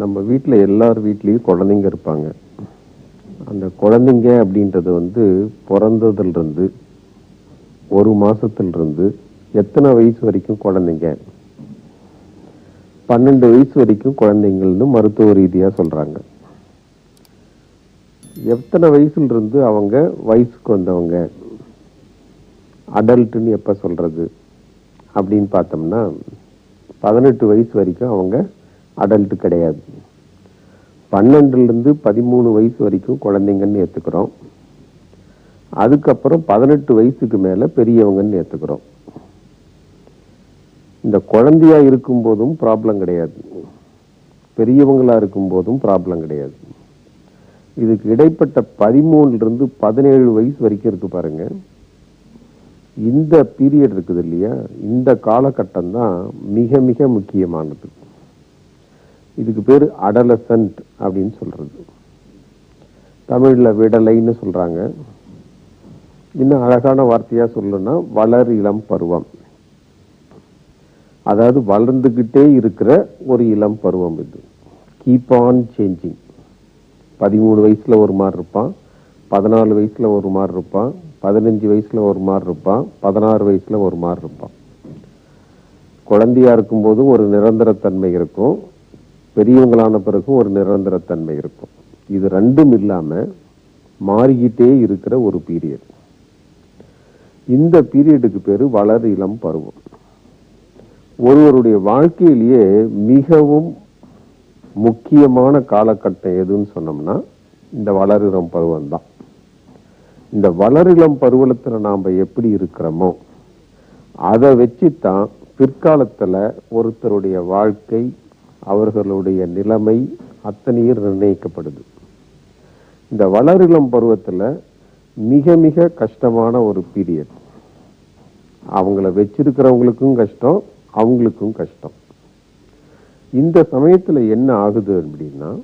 நம்ம வீட்டில் எல்லார் வீட்லேயும் குழந்தைங்க இருப்பாங்க. அந்த குழந்தைங்க அப்படின்றது வந்து பிறந்ததுலேருந்து ஒரு மாதத்துலேருந்து எத்தனை வயசு வரைக்கும் குழந்தைங்க? பன்னெண்டு வயசு வரைக்கும் குழந்தைங்கள்னு மருத்துவ ரீதியாக சொல்கிறாங்க எத்தனை வயசுல இருந்து அவங்க வயசுக்கு வந்தவங்க? அடல்ட்டுன்னு எப்போ சொல்கிறது அப்படின்னு பார்த்தோம்னா பதினெட்டு வயசு வரைக்கும் அவங்க அடல்ட்டு கிடையாது. பன்னெண்டுலேருந்து பதிமூணு வயசு வரைக்கும் குழந்தைங்கன்னு ஏற்றுக்கிறோம் அதுக்கப்புறம் பதினெட்டு வயசுக்கு மேலே பெரியவங்கன்னு ஏற்றுக்கிறோம் இந்த குழந்தையா இருக்கும்போதும் ப்ராப்ளம் கிடையாது. பெரியவங்களா இருக்கும்போதும் ப்ராப்ளம் கிடையாது. இதுக்கு இடைப்பட்ட பதிமூணுலேருந்து பதினேழு வயசு வரைக்கும் இருக்கு பாருங்க. இந்த பீரியட் இருக்குது இல்லையா? இந்த காலகட்டம் தான் மிக மிக முக்கியமானது. இதுக்கு பேர் அடலசன்ட் அப்படின்னு சொல்கிறது தமிழில் விடலைன்னு சொல்கிறாங்க இன்னும் அழகான வார்த்தையாக சொல்லணும்னா வளர் இளம் பருவம். அதாவது வளர்ந்துக்கிட்டே இருக்கிற ஒரு இளம் பருவம் இது. கீப் ஆன் சேஞ்சிங் பதிமூணு வயசில் ஒரு மாதிரி இருப்பான் பதினாலு வயசில் ஒரு மாதிரி இருப்பான் பதினஞ்சு வயசில் ஒரு மாதிரி இருப்பான் பதினாறு வயசில் ஒரு மாதிரி இருப்பான். குழந்தையாக இருக்கும்போது ஒரு நிரந்தரத்தன்மை இருக்கும். பெரியவங்களான பிறகும் ஒரு நிரந்தரத்தன்மை இருக்கும். இது ரெண்டும் இல்லாம மாறிக்கிட்டே இருக்கிற ஒரு பீரியட் இந்த பீரியடுக்கு பேரு வளர் இளம் பருவம். ஒருவருடைய வாழ்க்கையிலேயே மிகவும் முக்கியமான காலகட்டம் எதுன்னு சொன்னோம்னா இந்த வளரிளம் பருவம் தான். இந்த வளரிளம் பருவத்துல நாம எப்படி இருக்கிறோமோ அதை வச்சுத்தான் பிற்காலத்துல ஒருத்தருடைய வாழ்க்கை அவர்களுடைய நிலைமை அத்தனையும் நிர்ணயிக்கப்படுது. இந்த வளரிளம் பருவத்துல மிக மிக கஷ்டமான ஒரு பீரியட் அவங்கள வச்சிருக்கிறவங்களுக்கும் கஷ்டம் அவங்களுக்கும் கஷ்டம். இந்த சமயத்துல என்ன ஆகுது அப்படின்னா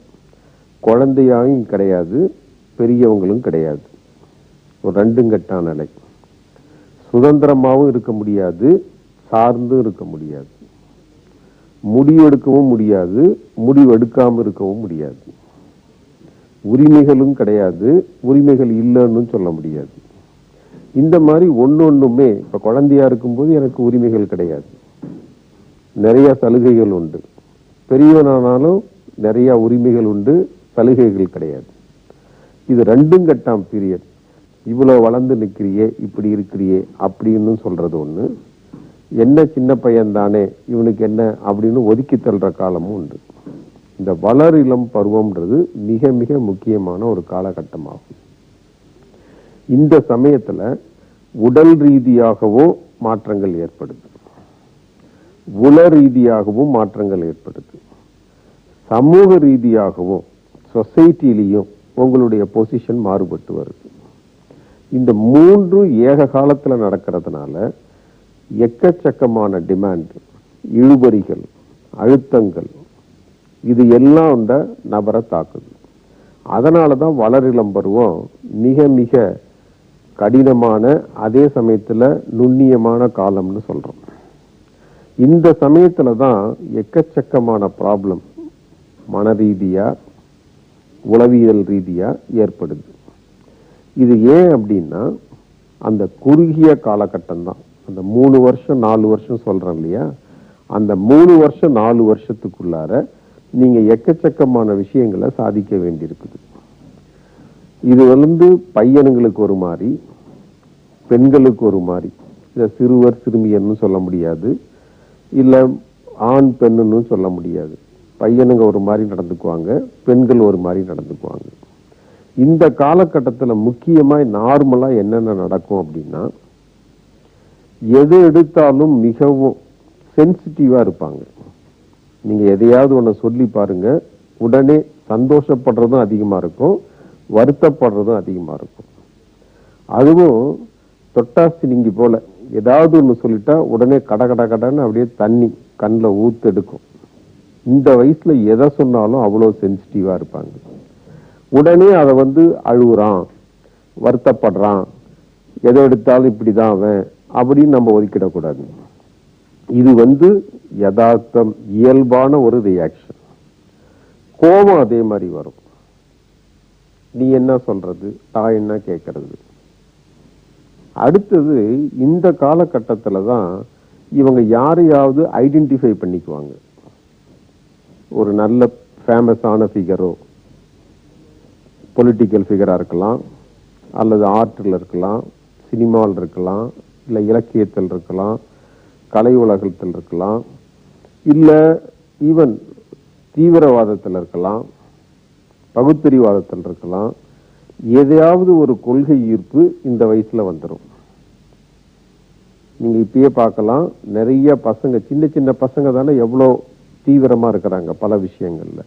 குழந்தையாயும் கிடையாது பெரியவங்களும் கிடையாது. ஒரு ரெண்டும் கட்டான நிலை. சுதந்திரமாகவும் இருக்க முடியாது சார்ந்தும் இருக்க முடியாது. முடிவெடுக்கவும் முடியாது முடிவெடுக்காமல் இருக்கவும் முடியாது. உரிமைகளும் கிடையாது உரிமைகள் இல்லைன்னு சொல்ல முடியாது. இந்த மாதிரி ஒன்று ஒன்றுமே இப்போ குழந்தையா இருக்கும்போது எனக்கு உரிமைகள் கிடையாது. நிறையா சலுகைகள் உண்டு. பெரியவனானாலும் நிறையா உரிமைகள் உண்டு சலுகைகள் கிடையாது. இது ரெண்டும் கட்டாம் பீரியட் இவ்வளோ வளர்ந்து நிற்கிறியே இப்படி இருக்கிறியே அப்படின்னு சொல்கிறது ஒன்று என்ன சின்ன பையன் தானே இவனுக்கு என்ன அப்படின்னு ஒதுக்கி தள்ளுற காலமும் உண்டு. இந்த வளர் இளம் பருவம்ன்றது மிக மிக முக்கியமான ஒரு காலகட்டமாகும். இந்த சமயத்தில் உடல் ரீதியாகவோ மாற்றங்கள் ஏற்படுது. உல ரீதியாகவும் மாற்றங்கள் ஏற்படுது. சமூக ரீதியாகவும் சொசைட்டிலையும் உங்களுடைய பொசிஷன் மாறுபட்டு வருது. இந்த மூன்று ஏக காலத்தில் நடக்கிறதுனால எக்கச்சக்கமான டிமாண்ட் இழுபறிகள் அழுத்தங்கள். இது எல்லாம் இந்த நபரை தாக்குது. அதனால தான் வளரிளம் பருவம் மிக மிக கடினமான அதே சமயத்தில் நுண்ணியமான காலம்னு சொல்கிறோம் இந்த சமயத்தில் தான் எக்கச்சக்கமான ப்ராப்ளம் மன ரீதியாக உளவியல் ரீதியாக ஏற்படுது. இது ஏன் அப்படின்னா அந்த குறுகிய காலகட்டம் தான். அந்த மூணு வருஷம் நாலு வருஷம் சொல்கிறேன் இல்லையா? அந்த மூணு வருஷம் நாலு வருஷத்துக்குள்ளார நீங்க எக்கச்சக்கமான விஷயங்களை சாதிக்க வேண்டியிருக்குது. இது வந்து பையனுங்களுக்கு ஒரு மாதிரி பெண்களுக்கு ஒரு மாதிரி. இதை சிறுவர் சிறுமியர்னு சொல்ல முடியாது. இல்ல ஆண் பெண்ணுன்னு சொல்ல முடியாது. பையனுங்க ஒரு மாதிரி நடந்துக்குவாங்க பெண்கள் ஒரு மாதிரி நடந்துக்குவாங்க. இந்த காலகட்டத்துல முக்கியமா நார்மலா என்னென்ன நடக்கும் அப்படின்னா எது எடுத்தாலும் மிகவும் சென்சிட்டிவாக இருப்பாங்க. நீங்கள் எதையாவது ஒன்று சொல்லி பாருங்கள் உடனே சந்தோஷப்படுறதும் அதிகமாக இருக்கும். வருத்தப்படுறதும் அதிகமாக இருக்கும். அதுவும் தொட்டாசி நீங்கள் போல. ஏதாவது ஒன்று சொல்லிட்டா உடனே கட கட கடன்னு அப்படியே தண்ணி கண்ணில் ஊத்தெடுக்கும் இந்த வயசில் எதை சொன்னாலும் அவ்வளோ சென்சிட்டிவாக இருப்பாங்க. உடனே அதை வந்து அழுகுறான் வருத்தப்படுறான். எதை எடுத்தாலும் இப்படி தான் அவன் அப்படின்னு நம்ம ஒதுக்கிடக்கூடாது. இது வந்து யதார்த்தம் இயல்பான ஒரு ரியாக்ஷன் கோபம் அதே மாதிரி வரும். நீ என்ன சொல்றது? நான் என்ன கேட்கறது அடுத்தது இந்த காலகட்டத்தில் தான் இவங்க யாரையாவது ஐடென்டிஃபை பண்ணிக்குவாங்க. ஒரு நல்ல ஃபேமஸான ஃபிகரோ பொலிட்டிக்கல் ஃபிகராக இருக்கலாம் அல்லது ஆர்ட்டில் இருக்கலாம் சினிமாவில் இருக்கலாம் இல்லை இலக்கியத்தில் இருக்கலாம் கலை உலகத்தில் இருக்கலாம் இல்லை ஈவன் தீவிரவாதத்தில் இருக்கலாம் பகுத்தறிவாதத்தில் இருக்கலாம் எதையாவது ஒரு கொள்கை ஈர்ப்பு இந்த வயசுல வந்துடும் நீங்க இப்பயே பார்க்கலாம் நிறைய பசங்க சின்ன சின்ன பசங்க தானே எவ்வளோ தீவிரமா இருக்கிறாங்க பல விஷயங்கள்ல.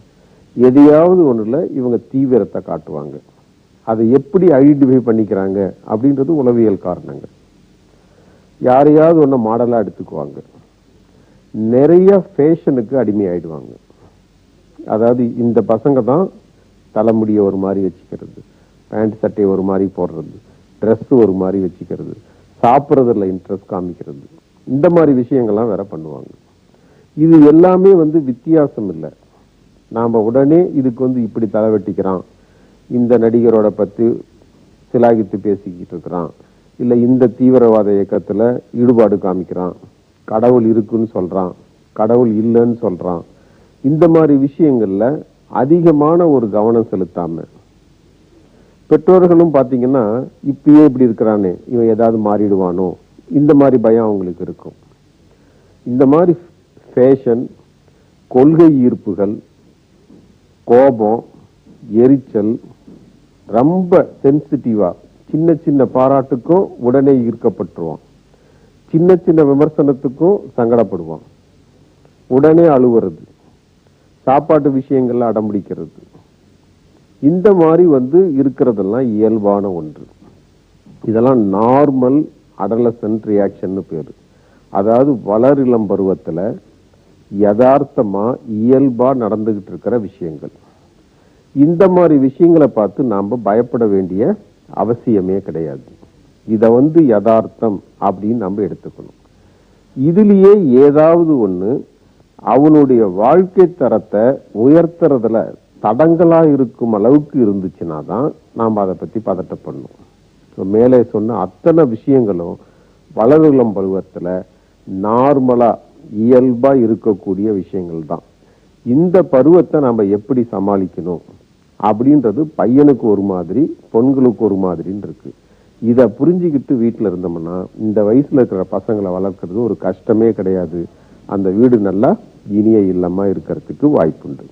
எதையாவது ஒண்ணுல இவங்க தீவிரத்தை காட்டுவாங்க. அதை எப்படி ஐடென்டிஃபை பண்ணிக்கிறாங்க அப்படின்றது உளவியல் காரணங்கள். யாரையாவது ஒன்று மாடலாக எடுத்துக்குவாங்க. நிறைய ஃபேஷனுக்கு அடிமையாயிடுவாங்க. அதாவது இந்த பசங்க தான் தலைமுடியை ஒரு மாதிரி வச்சுக்கிறது. பேண்ட் சட்டையை ஒரு மாதிரி போடுறது. ட்ரெஸ்ஸு ஒரு மாதிரி வச்சுக்கிறது. சாப்பிட்றதுல இன்ட்ரெஸ்ட் காமிக்கிறது. இந்த மாதிரி விஷயங்கள்லாம் வேற பண்ணுவாங்க. இது எல்லாமே வந்து வித்தியாசம் இல்லை. நாம் உடனே இதுக்கு வந்து இப்படி தலை வெட்டிக்கிறான். இந்த நடிகரோட பற்றி சிலாகித்து பேசிக்கிட்டு இருக்கிறான். இல்லை இந்த தீவிரவாத இயக்கத்துல ஈடுபாடு காமிக்கிறான். கடவுள் இருக்குன்னு சொல்றான். கடவுள் இல்லைன்னு சொல்றான். இந்த மாதிரி விஷயங்கள்ல அதிகமான ஒரு கவனம் செலுத்தாம பெற்றோர்களும் பார்த்தீங்கன்னா இப்பயே இப்படி இருக்கிறானே இவன் ஏதாவது மாறிடுவானோ இந்த மாதிரி பயம் அவங்களுக்கு இருக்கும். இந்த மாதிரி ஃபேஷன் கொள்கை ஈர்ப்புகள் கோபம் எரிச்சல் ரொம்ப சென்சிட்டிவாக சின்ன சின்ன பாராட்டுக்கும் உடனே ஈர்க்கப்பட்டுருவான். சின்ன சின்ன விமர்சனத்துக்கும் சங்கடப்படுவான். உடனே அழுவுறது. சாப்பாட்டு விஷயங்கள்ல அடம்பிடிக்கிறது இந்த மாதிரி வந்து இருக்கிறதெல்லாம் இயல்பான ஒன்று. இதெல்லாம் நார்மல் அடலசன்ட் ரியாக்ஷன்னு பேர். அதாவது வளர் இளம் பருவத்தில் யதார்த்தமாக இயல்பாக நடந்துக்கிட்டு இருக்கிற விஷயங்கள். இந்த மாதிரி விஷயங்களை பார்த்து நாம் பயப்பட வேண்டிய அவசியமே கிடையாது. இதை வந்து யதார்த்தம் அப்படின்னு நம்ம எடுத்துக்கணும். இதுலேயே ஏதாவது ஒன்று அவனுடைய வாழ்க்கை தரத்தை உயர்த்துறதுல தடங்களாக இருக்கும் அளவுக்கு இருந்துச்சுன்னா தான் நாம் அதை பற்றி பதட்டப்படணும். ஸோ மேலே சொன்ன அத்தனை விஷயங்களும் வளருளம் பருவத்தில் நார்மலாக இயல்பாக இருக்கக்கூடிய விஷயங்கள் தான். இந்த பருவத்தை நம்ம எப்படி சமாளிக்கணும்? அப்படின்றது பையனுக்கு ஒரு மாதிரி பொண்களுக்கு ஒரு மாதிரின்னு இருக்கு. இதை புரிஞ்சுக்கிட்டு வீட்டில் இருந்தோம்னா இந்த வயசில் இருக்கிற பசங்களை வளர்க்கறது ஒரு கஷ்டமே கிடையாது. அந்த வீடு நல்லா இனிய இல்லமாக இருக்கிறதுக்கு வாய்ப்புண்டு.